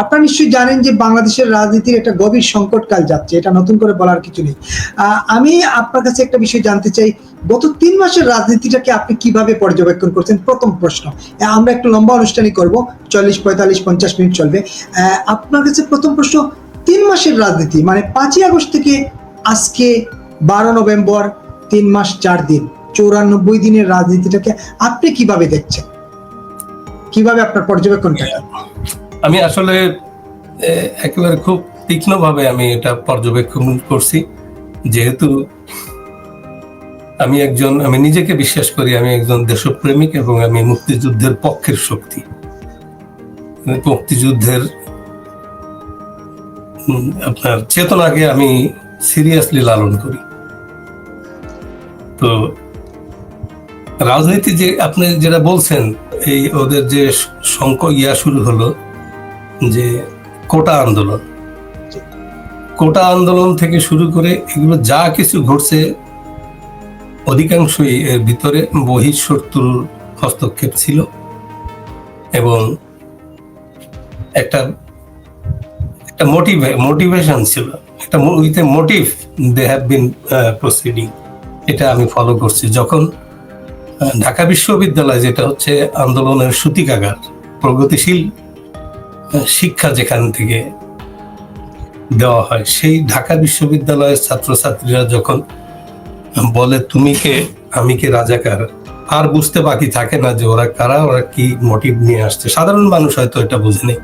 আপনারা নিশ্চয়ই জানেন যে বাংলাদেশের রাজনীতির একটা গভীর সংকটকাল যাচ্ছে, এটা নতুন করে বলার কিছু নেই। আমি আপনার কাছে একটা বিষয় জানতে চাই, গত তিন মাসের রাজনীতিটাকে আপনি কীভাবে পর্যবেক্ষণ করছেন? প্রথম প্রশ্ন। আমরা একটু লম্বা অনুষ্ঠানই করব, চল্লিশ, পঁয়তাল্লিশ, পঞ্চাশ মিনিট চলবে। আপনার কাছে প্রথম প্রশ্ন, তিন মাসের রাজনীতি মানে পাঁচই আগস্ট থেকে আজকে বারো নভেম্বর, তিন মাস চার দিন, চৌরানব্বই দিনের রাজনীতিটাকে আপনি কীভাবে দেখছেন? কীভাবে আপনার পর্যবেক্ষণটা? আমি আসলে একেবারে খুব তীক্ষ্ণভাবে আমি এটা পর্যবেক্ষণ করছি। যেহেতু আমি একজন, আমি নিজেকে বিশ্বাস করি আমি একজন দেশপ্রেমিক এবং আমি মুক্তিযুদ্ধের পক্ষের শক্তি। মুক্তিযুদ্ধের আপনার চেতনাকে আমি সিরিয়াসলি লালন করি। তো রাজনীতি যে, আপনি যেটা বলছেন, এই ওদের যে সংক ইয়া শুরু হলো যে কোটা আন্দোলন। কোটা আন্দোলন থেকে শুরু করে এগুলো যা কিছু ঘটছে, অধিকাংশই এর ভিতরে বহিঃশত্রুর হস্তক্ষেপ ছিল এবং একটা একটা মোটিভে মোটিভেশন ছিল। একটা with a motive they have been proceeding এটা আমি ফলো করছি। যখন ঢাকা বিশ্ববিদ্যালয় যেটা হচ্ছে আন্দোলনের সূতিকাগার, প্রগতিশীল শিক্ষা যেখান থেকে দেওয়া হয়, সেই ঢাকা বিশ্ববিদ্যালয়ের ছাত্রছাত্রীরা যখন বলে, তুমি কে? আমি কে রাজাকার? আর বুঝতে বাকি থাকে না যে ওরা কারা, ওরা কি মোটিভ নিয়ে আসছে। সাধারণ মানুষ হয়তো এটা বুঝেনি।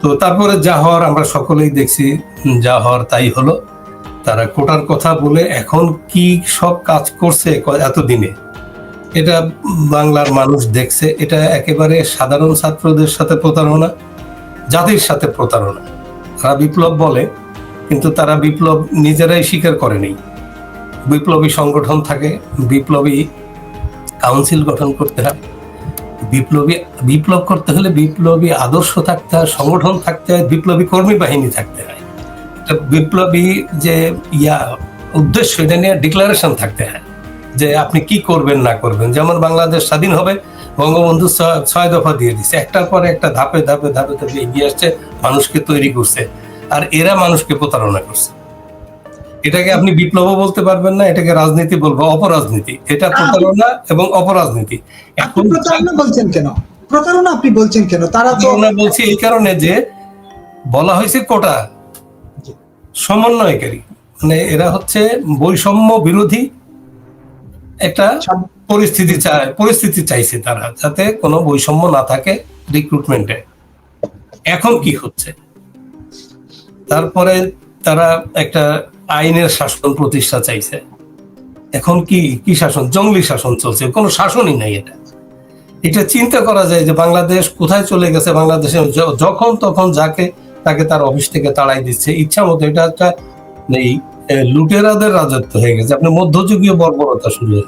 তো তারপরে যা হওয়ার আমরা সকলেই দেখছি, যা হওয়ার তাই হলো। তারা কোটার কথা বলে, এখন কি সব কাজ করছে এতদিনে? এটা বাংলার মানুষ দেখছে। এটা একেবারে সাধারণ ছাত্রদের সাথে প্রতারণা। জাতির সাথে প্রতারণা। তারা বিপ্লব বলে, কিন্তু তারা বিপ্লব নিজেরাই স্বীকার করেনি বিপ্লবী সংগঠন থাকে, বিপ্লবী কাউন্সিল গঠন করতে হয়। বিপ্লবী, বিপ্লব করতে হলে বিপ্লবী আদর্শ থাকতে হয়, সংগঠন থাকতে হয়, বিপ্লবী কর্মী বাহিনী থাকতে হয়। বিপ্লবী যে ইয়া, উদ্দেশ্য, এটা নিয়ে ডিক্লারেশন থাকতে হয় যে আপনি কি করবেন, না করবেন। যেমন বাংলাদেশ স্বাধীন হবে বঙ্গবন্ধু ছয় দফা দিয়ে দিচ্ছে একটার পরে একটা ধাপে ধাপে ধাপে ধাপে এগিয়ে আসছে মানুষকে তৈরি করছে আর এরা মানুষকে প্রতারণা করছে। এটাকে আপনি বিপ্লব বলতে পারবেন না এটাকে রাজনীতি বলব অপরাজনীতি। এটা প্রতারণা এবং অপরাজনীতি। এখন প্রতারণা বলছেন কেন? প্রতারণা আপনি বলছেন কেন? তারা তো প্রতারণা বলছি এই কারণে যে বলা হয়েছে কোটা। সমন্বয়কারী। মানে এরা হচ্ছে বৈষম্য বিরোধী একটা পরিস্থিতি চায় পরিস্থিতি চাইছে তারা যাতে কোনো বৈষম্য না থাকে রিক্রুটমেন্টে এখন কি হচ্ছে? তারপরে তারা একটা আইনের শাসন প্রতিষ্ঠা চাইছে। এখন কি কি শাসন? জঙ্গলি শাসন চলছে কোনো শাসনই নাই এটা। এটা চিন্তা করা যায় যে বাংলাদেশ কোথায় চলে গেছে? বাংলাদেশে যখন তখন যাকে তাকে তার অফিস থেকে তাড়াই দিচ্ছে। ইচ্ছা মতো এটা একটা এই এ, লুটেরাদের রাজত্ব হয়ে গেছে। আপনি মধ্যযুগীয় বর্বরতা শুরু হয়ে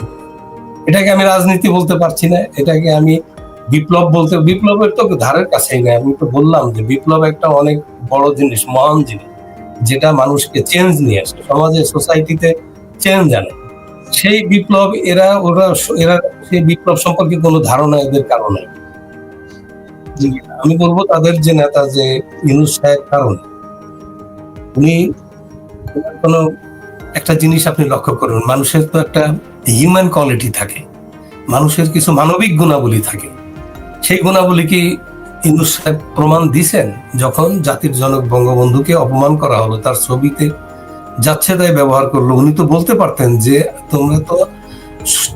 এটাকে আমি রাজনীতি বলতে পারছি না। এটাকে আমি বিপ্লব বলতে, বিপ্লবের তো ধারের কাছেই না আমি তো বললাম যে বিপ্লব একটা অনেক বড় জিনিস, মহান জিনিস, যেটা মানুষকে চেঞ্জ নিয়ে আসে। সমাজে সোসাইটিতে চেঞ্জ আনে। সেই বিপ্লব, এরা, ওরা, এরা, সেই বিপ্লব সম্পর্কে কোনো ধারণা এদের কারণে আমি বলব তাদের যে নেতা, যে ইউনুস সাহেব কারণ, উনি কোনো একটা জিনিস আপনি লক্ষ্য করুন, মানুষের তো একটা হিউম্যান কোয়ালিটি থাকে, মানুষের কিছু মানবিক গুণাবলী থাকে। সেই গুণাবলী কি ইউনুস সাহেব প্রমাণ দিছেন? যখন জাতির জনক বঙ্গবন্ধুকে অপমান করা হলো, তার ছবিতে যাচ্ছে তাই ব্যবহার করল, উনি তো বলতে পারতেন যে তোমরা তো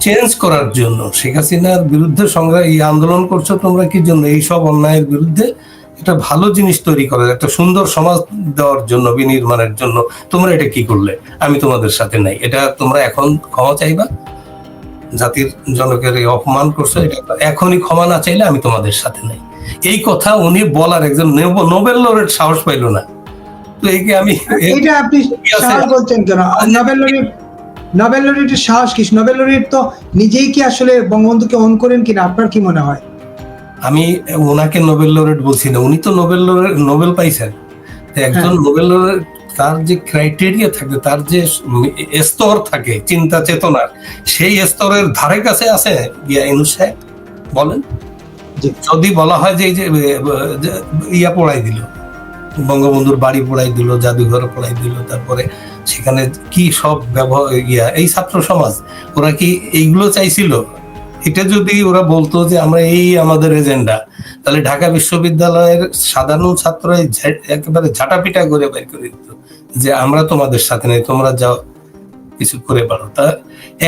চেঞ্জ করার জন্য, শেখ হাসিনার বিরুদ্ধে সংগ্রাম, এই আন্দোলন করছ, তোমরা কি জন্য এই সব অন্যায়ের বিরুদ্ধে একটা ভালো জিনিস তৈরি করার একটা সুন্দর সমাজ দেওয়ার জন্য বিনির্মাণের জন্য। তোমরা এটা কি করলে? আমি তোমাদের সাথে নাই। এটা তোমরা এখন ক্ষমা চাইবা। জাতির জনকের অপমান করছ এটা এখনই ক্ষমা না চাইলে আমি তোমাদের সাথে নাই। এই কথা উনি বলার একজন নেব- নোবেল লরেট সাহস পাইল না। তো একে আমি এটা আপনি বলছেন কেন? নোবেল লরিট নোবেল লরিটের সাহস কি নোবেল লরিট তো নিজেই কি আসলে বঙ্গবন্ধুকে অন করেন কিনা? আপনার কি মনে হয়? আমি ওনাকে নোবেল লরেট বলছি না উনি তো নোবেল নোবেল পাইছেন। তো একজন নোবেল লরেট তার যে ক্রাইটেরিয়া থাকে তার যে স্তর থাকে চিন্তা চেতনার সেই স্তরের ধারে কাছে আছে ইনু সাহেব বলেন। যদি বলা হয় যে এই যে ইয়া পোড়াই দিল বঙ্গবন্ধুর বাড়ি পোড়াই দিল জাদুঘর পোড়াই দিল তারপরে সেখানে কি সব ব্যবহার ইয়া এই ছাত্র সমাজ ওরা কি এইগুলো চাইছিল? এটা যদি ওরা বলতো যে আমরা এই আমাদের এজেন্ডা, তাহলে ঢাকা বিশ্ববিদ্যালয়ের সাধারণ ছাত্র একেবারে ঝাঁটাপিটা করে বের করে দিত যে আমরা তোমাদের সাথে নেই, তোমরা যাও, কিছু করে পারো। তা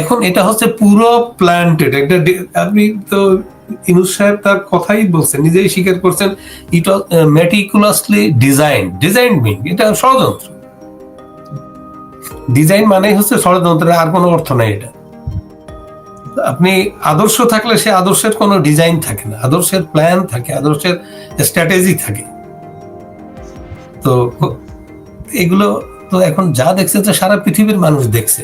এখন এটা হচ্ছে পুরো প্ল্যান্টেড একটা আপনি তো ইনুস সাহেব তার কথাই বলছেন, নিজেই স্বীকার করছেন it meticulously design design mean এটা ষড়যন্ত্র। ডিজাইন মানে হচ্ছে ষড়যন্ত্রের আর কোনো অর্থ নাই এটা। আপনি আদর্শ থাকলে সে আদর্শের কোনো ডিজাইন থাকে না। আদর্শের প্ল্যান থাকে, আদর্শের স্ট্র্যাটেজি থাকে। তো এগুলো তো এখন যা দেখছে তো সারা পৃথিবীর মানুষ দেখছে।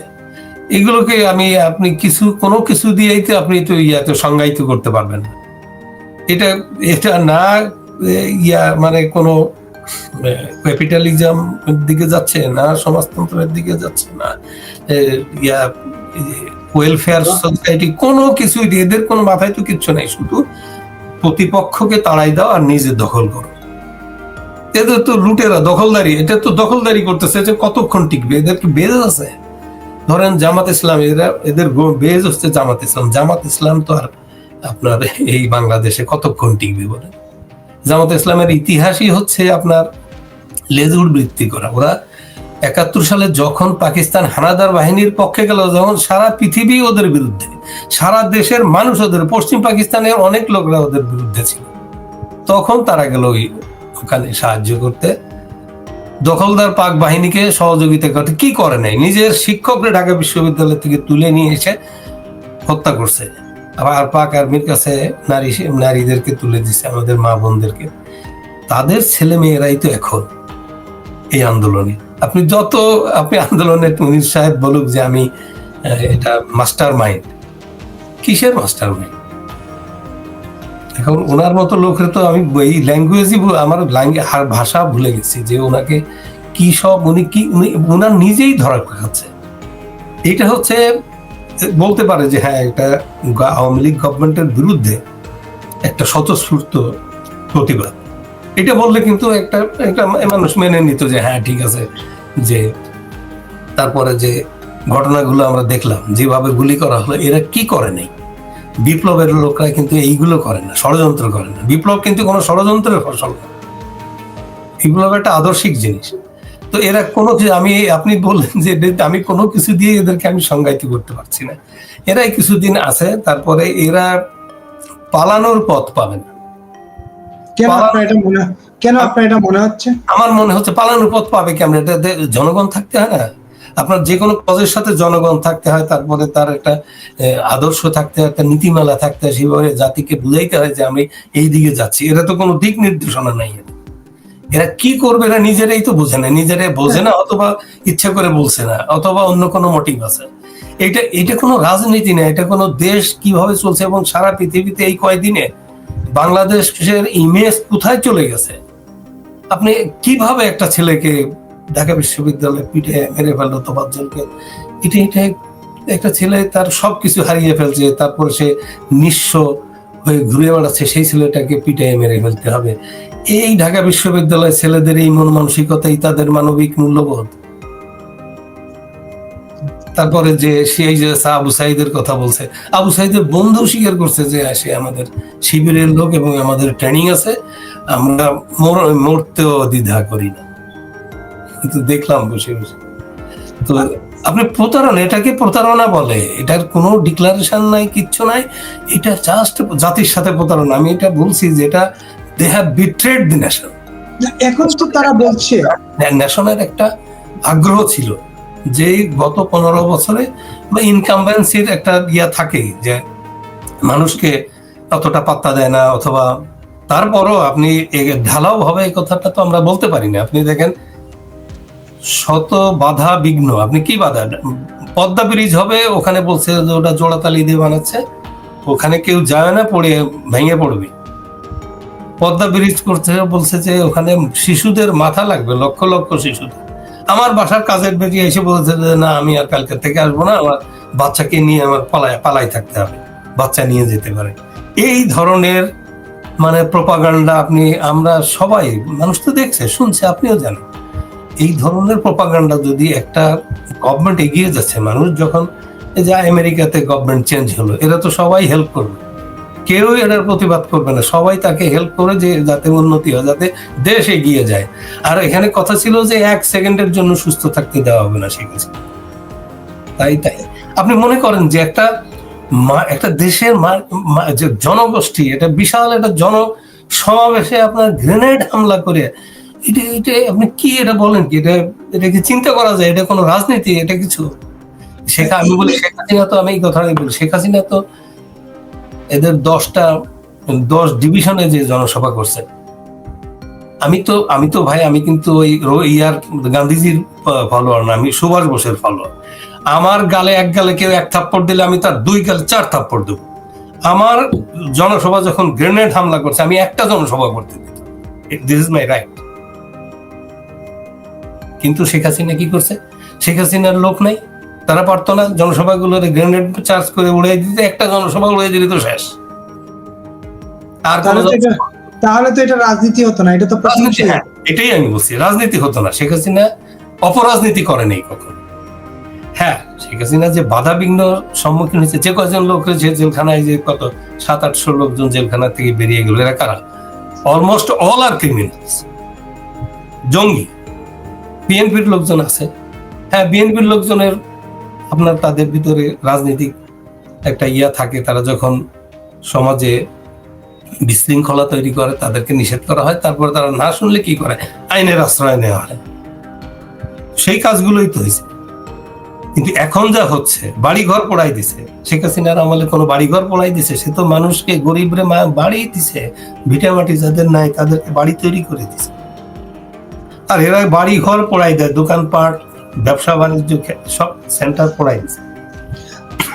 এগুলোকে আমি, আপনি কিছু, কোনো কিছু দিয়েই তো আপনি তো ইয়াতে সংজ্ঞায়িত করতে পারবেন না। এটা এটা না ইয়া মানে কোনো ক্যাপিটালিজম দিকে যাচ্ছে না, সমাজতন্ত্রের দিকে যাচ্ছে না। ইয়া ওয়েলফেয়ার সোসাইটি কোনো কিছুই এদের কোনো মাথায় তো কিচ্ছু নাই। শুধু প্রতিপক্ষকে তাড়াই দাও আর নিজে দখল করো। এদের তো লুটেরা দখলদারি এটা তো দখলদারি করতেছে যে কতক্ষণ টিকবে? এদের কি বেজ আছে? ধরেন জামাত ইসলাম এরা এদের বেজ হচ্ছে জামাত ইসলাম। জামাত ইসলাম তো আর আপনার এই বাংলাদেশে কতক্ষণ টিকবে বলেন? জামাত ইসলামের ইতিহাসই হচ্ছে আপনার লেজুর বৃত্তি করা। ওরা একাত্তর সালে যখন পাকিস্তান হানাদার বাহিনীর পক্ষে গেল যখন সারা পৃথিবী ওদের বিরুদ্ধে। সারা দেশের মানুষ ওদের, পশ্চিম পাকিস্তানের অনেক লোকরা ওদের বিরুদ্ধে ছিল। তখন তারা গেল ওই ওখানে সাহায্য করতে। দখলদার পাক বাহিনীকে সহযোগিতা করতে। কি করে নাই? নিজের শিক্ষকরা ঢাকা বিশ্ববিদ্যালয় থেকে তুলে নিয়ে এসে হত্যা করছে। আবার পাক আর্মির কাছে নারী, নারীদেরকে তুলে দিচ্ছে আমাদের মা বোনদেরকে। তাদের ছেলে মেয়েরাই তো এখন। এই আন্দোলনে। আপনি যত, আপনি আন্দোলনে মুনির সাহেব বলুক যে আমি এটা মাস্টার মাইন্ড কিসের মাস্টার মাইন্ড এখন ওনার মতো লোকের তো আমি এই ল্যাঙ্গুয়েজই আমার ল্যাঙ্গুয়েজ ভাষা ভুলে গেছি যে ওনাকে কি সব, উনি কি, উনি ওনার নিজেই ধরা খাচ্ছে। এটা হচ্ছে, বলতে পারে যে হ্যাঁ এটা আওয়ামী লীগ গভর্নমেন্টের বিরুদ্ধে একটা স্বতঃস্ফূর্ত প্রতিবাদ। এটা বললে কিন্তু একটা একটা মানুষ মেনে নিত যে হ্যাঁ ঠিক আছে। যে তারপরে যে ঘটনাগুলো আমরা দেখলাম, যেভাবে গুলি করা হলো, এরা কি করে নাই? বিপ্লবের লোকরা কিন্তু এইগুলো করে না, ষড়যন্ত্র করে না। বিপ্লব কিন্তু কোনো ষড়যন্ত্রের ফসল না। বিপ্লব একটা আদর্শিক জিনিস। তো এরা কোনো কিছু, আমি, আপনি বললেন যে, আমি কোনো কিছু দিয়ে এদেরকে আমি সংজ্ঞায়িত করতে পারছি না। এরাই কিছুদিন আছে, তারপরে এরা পালানোর পথ পাবে না। কেন আপনার এটা মনে কেন আপনার এটা মনে হচ্ছে? আমার মনে হচ্ছে পালানোর পথ পাবে কেমন? এটা জনগণ থাকতে হয় না? আপনার যে কোনো পদের সাথে জনগণ থাকতে হয় তারপরে তার একটা আদর্শ থাকতে হয় একটা নীতিমালা থাকতে হয় সেভাবে জাতিকে বুঝাইতে হয় যে আমি এই দিকে যাচ্ছি। এরা তো কোনো দিক নির্দেশনা নাই এরা কি করবে এরা নিজেরাই তো বোঝে না। নিজেরাই বোঝে না অথবা ইচ্ছা করে বলছে না অথবা অন্য কোনো মোটিভ আছে। এটা এটা কোনো রাজনীতি না এটা কোনো দেশ কীভাবে চলছে এবং সারা পৃথিবীতে এই কয়দিনে বাংলাদেশের ইমেজ কোথায় চলে গেছে? আপনি কীভাবে একটা ছেলেকে ঢাকা বিশ্ববিদ্যালয়ে পিঠে মেরে ফেলল তোফাজ্জলকে এটা এটা একটা ছেলে তার সবকিছু হারিয়ে ফেলছে, তারপরে সে নিঃস্ব হয়ে ঘুরে বেড়াচ্ছে, সেই ছেলেটাকে পিঠে মেরে ফেলতে হবে। এই ঢাকা বিশ্ববিদ্যালয়ের ছেলেদের এই মন মানসিকতাই তাদের মানবিক মূল্যবোধ। তারপরে যে সেই যে আবু সাইদের কথা বলছে আবু সাইদের বন্ধু স্বীকার করছে যে সে আমাদের শিবিরের লোক এবং আমাদের ট্রেনিং আছে আমরা মর- মরতেও দ্বিধা করি না। কিন্তু দেখলাম বসে বসে। তো আপনি প্রতারণা এটাকে প্রতারণা বলে। এটার কোনো ডিক্লারেশন নাই কিচ্ছু নাই। এটা জাস্ট জাতির সাথে প্রতারণা। আমি এটা বলছি যে এটা they have betrayed the nation না, এখন তো তারা বলছে। ন্যাশনের একটা আগ্রহ ছিল। যে গত পনেরো বছরে বা ইনকামবেন্সির একটা ইয়া থাকেই যে মানুষকে অতটা পাত্তা দেয় না অথবা তারপরও আপনি ঢালাও ভাবে এই কথাটা তো আমরা বলতে পারি না। আপনি দেখেন, শত বাধা বিঘ্ন, আপনি কি বাধা? পদ্মা ব্রিজ হবে, ওখানে বলছে যে ওটা জোড়াতালি দিয়ে বানাচ্ছে, ওখানে কেউ যায় না, পড়ে, ভেঙে পড়বে। পদ্মা ব্রিজ করতে বলছে যে ওখানে শিশুদের মাথা লাগবে, লক্ষ লক্ষ শিশুদের। আমার বাসার কাজের বেরিয়ে এসে বলছে যে, না, আমি আর কালকে থেকে আসব না। আমার বাচ্চাকে নিয়ে আমার পালায়, পালাই থাকতে হবে। বাচ্চা নিয়ে যেতে পারে। এই ধরনের মানে প্রপাগান্ডা আপনি, আমরা সবাই, মানুষ তো দেখছে, শুনছে, আপনিও জানেন। এই ধরনের প্রপাগান্ডা যদি একটা গভর্নমেন্ট এগিয়ে যাচ্ছে, মানুষ যখন যে আমেরিকাতে গভর্নমেন্ট চেঞ্জ হলো, এরা তো সবাই হেল্প করবে। কেউ এটার প্রতিবাদ করবে না। সবাই তাকে হেল্প করে যে যাতে উন্নতি হয়, যাতে দেশ এগিয়ে যায়। আর এখানে কথা ছিল যে এক সেকেন্ডের জন্য সুস্থ থাকতে দেওয়া হবে না আছে তাই তাই। আপনি মনে করেন যে একটা একটা দেশের জনগোষ্ঠী, এটা বিশাল একটা জন সমাবেশে আপনার গ্রেনেড হামলা করে, এটা এটা আপনি কি এটা বলেন কি? এটা এটা কি চিন্তা করা যায়? এটা কোনো রাজনীতি? এটা কিছু? শেখ, আমি বলি শেখ হাসিনা তো আমি এই কথাটাই বলি। শেখ হাসিনা তো এদের দশটা, দশ ডিভিশনে যে জনসভা করছে। আমি তো আমি তো ভাই, আমি কিন্তু ওই ইয়ার গান্ধীজির ফলোয়ার না, আমি সুভাষ বোসের ফলোয়ার আমার গালে এক গালে কেউ এক থাপ্পড় দিলে আমি তার দুই গালে চার থাপ্পড় দেবো। আমার জনসভা যখন গ্রেনেড হামলা করছে, আমি একটা জনসভা করতে দিস ইজ মাই রাইট কিন্তু শেখ হাসিনা কি করছে? শেখ হাসিনার লোক নাই। তারা পারতো না জনসভাগুলোতে গ্রেনেড চার্জ করে উড়িয়ে দিতে একটা জনসভা উড়িয়ে দিলে তো শেষ। আর কোনো তাহলে তো এটা রাজনীতি হতো না এটা তো রাজনীতি হ্যাঁ, এটাই আমি বলছি রাজনীতি হতো না। শেখ হাসিনা অপরাজনীতি করেনি কখন। হ্যাঁ শেখ হাসিনা যে বাধা বিঘ্ন সম্মুখীন হয়েছে যে কয়জন লোক যে জেলখানায় যে কত সাত আটশো লোকজন জেলখানা থেকে বেরিয়ে গেল এরা কারা? অলমোস্ট অল আর ক্রিমিনালস জঙ্গি। বিএনপির লোকজন আছে। হ্যাঁ বিএনপির লোকজনের আপনার তাদের ভিতরে রাজনৈতিক একটা ইয়া থাকে, তারা যখন সমাজে বিশৃঙ্খলা তৈরি করে, তাদেরকে নিষেধ করা হয়, তারপর তারা না শুনলে কি করে? আইনের আশ্রয় নেওয়া হয়। সেই কাজগুলোই তো হয়েছে। কিন্তু এখন যা হচ্ছে বাড়ি ঘর পড়াই দিছে। শেখ হাসিনার আমলে কোনো বাড়ি ঘর পড়াই দিছে, সে তো মানুষকে গরিবরে বাড়ি দিছে। ভিটামাটি যাদের নাই, তাদেরকে বাড়ি তৈরি করে দিছে। আর এরা বাড়ি ঘর পড়াই দেয়, দোকানপাট ব্যবসা বাণিজ্য সব সেন্টার পড়াই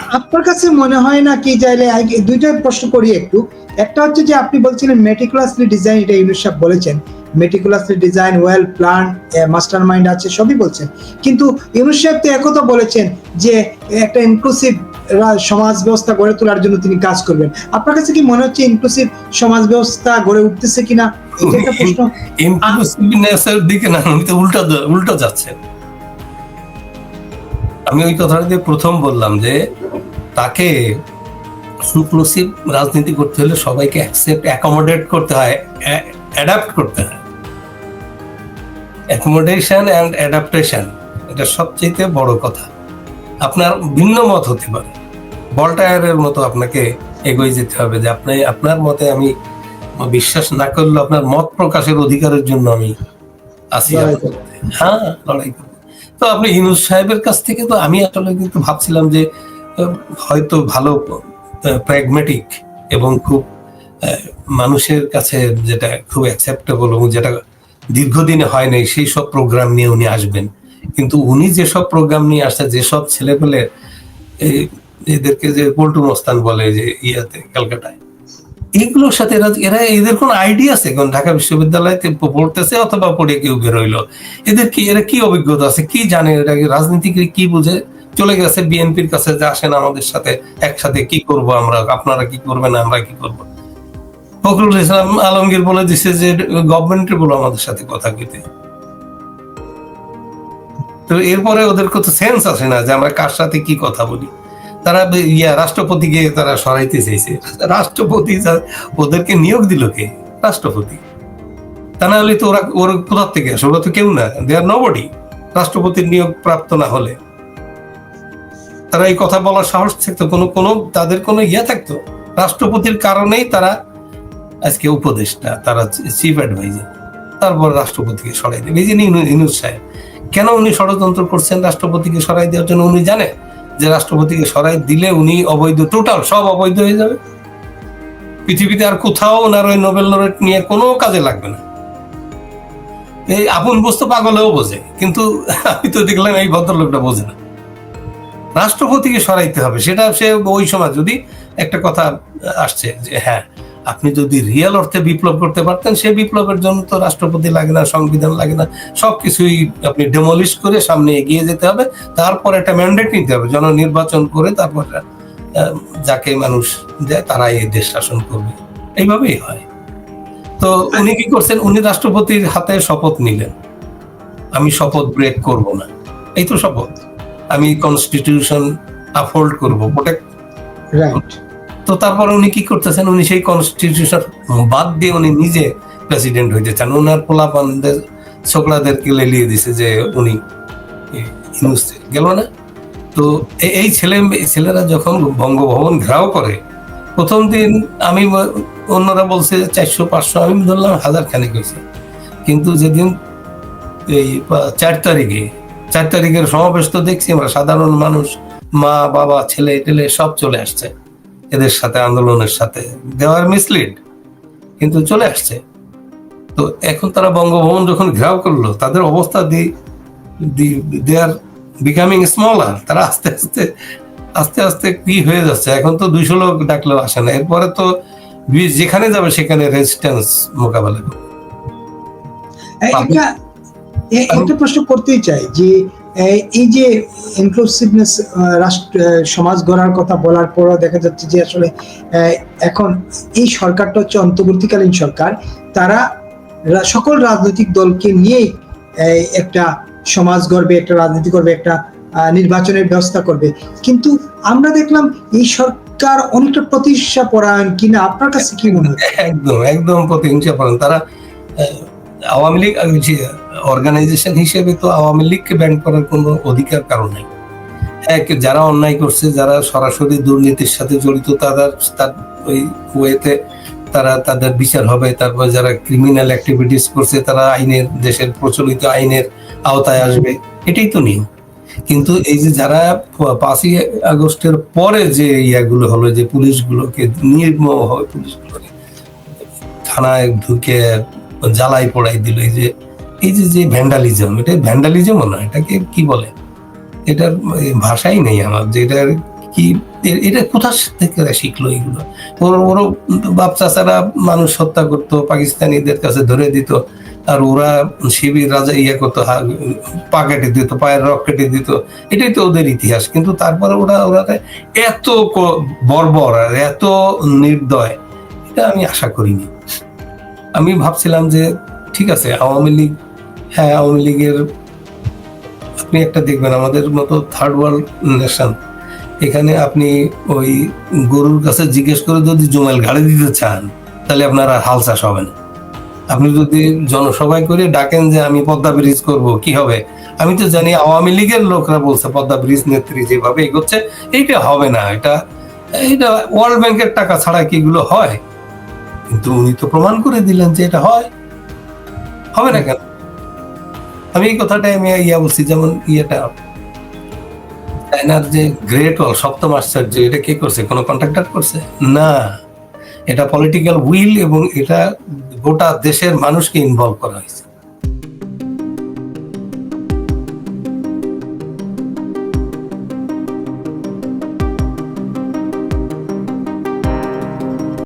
আপনার কাছে মনে হয় না কি চাইলে দুইটা প্রশ্ন করি একটু? একটা হচ্ছে যে আপনি বলছিলেন মেটিকুলাসলি ডিজাইন এটা ইউনুস সাহেব বলেছেন। Meticulously design well plan mastermind আছে সবই বলছেন। কিন্তু ইউনুস সাহেব তো একথা বলেছেন যে একটা ইনক্লুসিভ সমাজ ব্যবস্থা গড়ে তোলার জন্য তিনি কাজ করবেন। আপনার কাছে কি মনে হচ্ছে ইনক্লুসিভ সমাজ ব্যবস্থা গড়ে উঠতেছে কিনা? এটা একটা প্রশ্ন। ইনক্লুসিভনেসের দিকে না উনি তো উল্টা উল্টা যাচ্ছে আমি ওই কথাটা দিয়ে প্রথম বললাম যে তাকে ইনক্লুসিভ রাজনীতি করতে হলে সবাইকে অ্যাকসেপ্ট অ্যাকোমোডেট করতে হয় অ্যাডাপ্ট করতে হয়। অ্যাকোমোডেশন অ্যান্ড অ্যাডাপ্টেশন এটা সবচেয়ে বড় কথা। আপনার ভিন্ন মত হতে পারে। বলটায়ারের মতো আপনাকে এগিয়ে যেতে হবে যে আপনি আপনার মতে আমি বিশ্বাস না করলে আপনার মত প্রকাশের অধিকারের জন্য আমি সাথে। হ্যাঁ লড়াই করব তো আপনি ইনুস সাহেবের কাছ থেকে তো আমি আসলে কিন্তু ভাবছিলাম যে হয়তো ভালো প্র্যাগমেটিক এবং খুব মানুষের কাছে যেটা খুব অ্যাকসেপ্টেবল এবং যেটা দীর্ঘদিনে হয় নাই, সেই সব প্রোগ্রাম নিয়ে উনি আসবেন। কিন্তু উনি যেসব প্রোগ্রাম নিয়ে আসছে, যেসব ছেলেপেলে এদেরকে যে পল্টু মস্তান বলে যে ইয়াতে, ক্যালকাটায় এগুলোর সাথে এরা এরা এদের কোন আইডিয়া আছে? কোন ঢাকা বিশ্ববিদ্যালয়তে পড়তেছে অথবা পড়ে কেউ বেরোইলো এদের কি এরা কি অভিজ্ঞতা আছে? কি জানে এরা কি রাজনীতি কি বুঝে? চলে গেছে বিএনপির কাছে, যে আসেন আমাদের সাথে, একসাথে কি করব আমরা? আপনারা কি করবেন, আমরা কি করব? ফখরুল ইসলাম আলমগীর বলে দিছে যে গভর্নমেন্টের বলো আমাদের সাথে কথা কইতে। তো এরপরে ওদের কত সেন্স আসে না যে আমরা কার সাথে কি কথা বলি। তারা ইয়া, রাষ্ট্রপতিকে তারা সরাইতে চাইছে। রাষ্ট্রপতি ওদেরকে নিয়োগ দিল কে? রাষ্ট্রপতি। তা না হলে তো ওরা ওর কোথার থেকে আসে? ওরা তো কেউ না। দে আর নবডি রাষ্ট্রপতির নিয়োগ প্রাপ্ত না হলে। তারা এই কথা বলার সাহস থাকতো। কোনো কোনো তাদের কোনো ইয়া থাকতো। রাষ্ট্রপতির কারণেই তারা আজকে উপদেষ্টা, তারা চিফ অ্যাডভাইজার তারপর রাষ্ট্রপতিকে সরাই দেবে এই যে ইনু- সাহেব। কেন উনি ষড়যন্ত্র করছেন রাষ্ট্রপতিকে সরাই দেওয়ার জন্য? উনি জানে যে রাষ্ট্রপতিকে সরাই দিলে উনি অবৈধ, টোটাল সব অবৈধ হয়ে যাবে। পৃথিবীতে আর কোথাও ওনার ওই নোবেল লরেট নিয়ে কোনো কাজে লাগবে না। এই আপন বস্তু পাগলেও বোঝে, কিন্তু আমি তো দেখলাম এই ভদ্রলোকটা বোঝে না। রাষ্ট্রপতিকে সরাইতে হবে, সেটা সে ওই সময় যদি একটা কথা আসছে যে হ্যাঁ আপনি যদি রিয়েল অর্থে বিপ্লব করতে পারতেন, সেই বিপ্লবের জন্য তো রাষ্ট্রপতি লাগে না, সংবিধান লাগে না, সবকিছুই আপনি ডেমলিশ করে সামনে এগিয়ে যেতে হবে। তারপর একটা ম্যান্ডেট নিতে হবে, জননির্বাচন করে তারপর যাকে মানুষ দেয় তারাই এই দেশ শাসন করবে। এইভাবেই হয়। তো উনি কি করছেন? উনি রাষ্ট্রপতির হাতে শপথ নিলেন। আমি শপথ ব্রেক করব না। এই তো শপথ। আমি কনস্টিটিউশন আপহোল্ড করব প্রোটেক্ট তো তারপর উনি কি করতেছেন? উনি সেই কনস্টিটিউশন বাদ দিয়ে উনি নিজে প্রেসিডেন্ট হইতে চান। ওনার পোলাপানদের ছোকরাদেরকে লেলিয়ে দিছে যে উনি গেল না? তো এই ছেলে ছেলেরা যখন বঙ্গভবন ঘেরাও করে, প্রথম দিন আমি অন্যরা বলছে চারশো, পাঁচশো, আমি ধরলাম হাজার খানিক হয়েছে। কিন্তু যেদিন এই চার তারিখে, চার তারিখের সমাবেশ তো দেখছি আমরা, সাধারণ মানুষ, মা, বাবা, ছেলে, টেলে সব চলে আসছে। এদের সাথে আন্দোলনের সাথে। দেওয়ার মিসলিড কিন্তু চলে আসছে। তো এখন তারা বঙ্গভবন যখন ঘেরাও করল তাদের অবস্থা দি দে আর বিকামিং স্মলার তারা আস্তে আস্তে আস্তে আস্তে কি হয়ে যাচ্ছে? এখন তো দুইশো লোক ডাকলেও আসে না। এরপরে তো যেখানে যাবে সেখানে রেজিস্ট্যান্স মোকাবেলা একটা প্রশ্ন করতেই চাই যে এই যে ইনক্লুসিভনেস রাষ্ট্র সমাজ গড়ার কথা বলার পরও দেখা যাচ্ছে যে আসলে এখন এই সরকারটা হচ্ছে অন্তর্বর্তীকালীন সরকার। তারা সকল রাজনৈতিক দলকে নিয়েই একটা সমাজ গড়বে, একটা রাজনীতি করবে, একটা নির্বাচনের ব্যবস্থা করবে। কিন্তু আমরা দেখলাম এই সরকার অনেকটা প্রতিষ্ঠা পরায়ণ কিনা, আপনার কাছে কি মনে হয় একদম একদম প্রতিহিংসা করেন তারা আওয়ামী লীগ যে অর্গানাইজেশন হিসেবে তো আওয়ামী লীগকে ব্যান করার কোনো অধিকার কারণ নেই। এক, যারা অন্যায় করছে, যারা সরাসরি দুর্নীতির সাথে জড়িত তাদের তার ওই ওয়েতে তারা তাদের বিচার হবে। তারপর যারা ক্রিমিনাল অ্যাক্টিভিটিস করছে, তারা আইনের, দেশের প্রচলিত আইনের আওতায় আসবে। এটাই তো নিয়ম। কিন্তু এই যে যারা পাঁচই আগস্টের পরে যে ইয়াগুলো হলো, যে পুলিশগুলোকে নির্মম পুলিশগুলোকে থানায় ঢুকে জ্বালাই পড়াই দিল, এই যে এই যে যে ভ্যান্ডালিজম এটা ভ্যান্ডালিজমও না, এটাকে কি বলে? এটার ভাষাই নেই আমার, যে এটার কি, এটা কোথা থেকে শিখলো এগুলো? ওর ওর বাপ চাচারা মানুষ হত্যা করতো, পাকিস্তানিদের কাছে ধরে দিত, আর ওরা শিবির রাজা ইয়ে করতো পা কেটে দিত, পায়ের রক কেটে দিত, এটাই তো ওদের ইতিহাস, কিন্তু তারপরে ওরা ওরা এত বর্বর আর এত নির্দয়, এটা আমি আশা করিনি। আমি ভাবছিলাম যে ঠিক আছে, আওয়ামী লীগ হ্যাঁ আওয়ামী লীগের আপনি একটা দেখবেন, আমাদের মতো থার্ড ওয়ার্ল্ড নেশন এখানে আপনি ওই গরুর কাছে জিজ্ঞেস করে যদি জমাল গাড়ি দিতে চান, তাহলে আপনার আর হাল চাষ হবে না। আপনি যদি জনসভায় করে ডাকেন যে আমি পদ্মা ব্রিজ করব, কি হবে? আমি তো জানি আওয়ামী লীগের লোকরা বলছে, পদ্মা ব্রিজ নেত্রী যেভাবে এগোচ্ছে, এইটা হবে না। এটা এটা ওয়ার্ল্ড ব্যাংকের টাকা ছাড়া কি এগুলো হয়? কিন্তু উনি তো প্রমাণ করে দিলেন যে এটা হয়। হবে না কেন? আমি এই কথাটাই আমি ইয়া বলছি, যেমন ইয়েটা, চায়নার যে গ্রেট ওয়াল সপ্তম আশ্চর্য, এটা কে করছে? কোনো কন্ট্রাক্টর করছে? না। এটা পলিটিক্যাল উইল এবং এটা গোটা দেশের মানুষকে ইনভলভ করা হয়েছে।